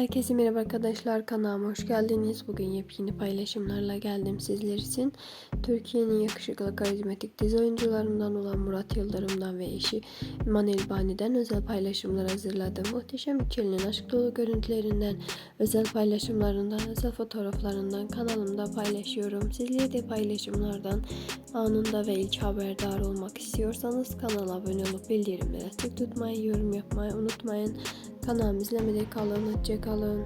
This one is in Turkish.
Herkese merhaba arkadaşlar kanalıma hoş geldiniz. Bugün yepyeni paylaşımlarla geldim sizler için. Türkiye'nin yakışıklı karizmatik dizi oyuncularından olan Murat Yıldırım'dan ve eşi Manel Bani'den özel paylaşımlar hazırladım. Muhteşem ikilinin aşk dolu görüntülerinden, özel paylaşımlarından, özel fotoğraflarından kanalımda paylaşıyorum. Sizler de paylaşımlardan anında ve ilk haberdar olmak istiyorsanız kanala abone olup bildirimleri açık tutmayı, yorum yapmayı unutmayın. Kanalımı izlemede kalın, hoşça kalın.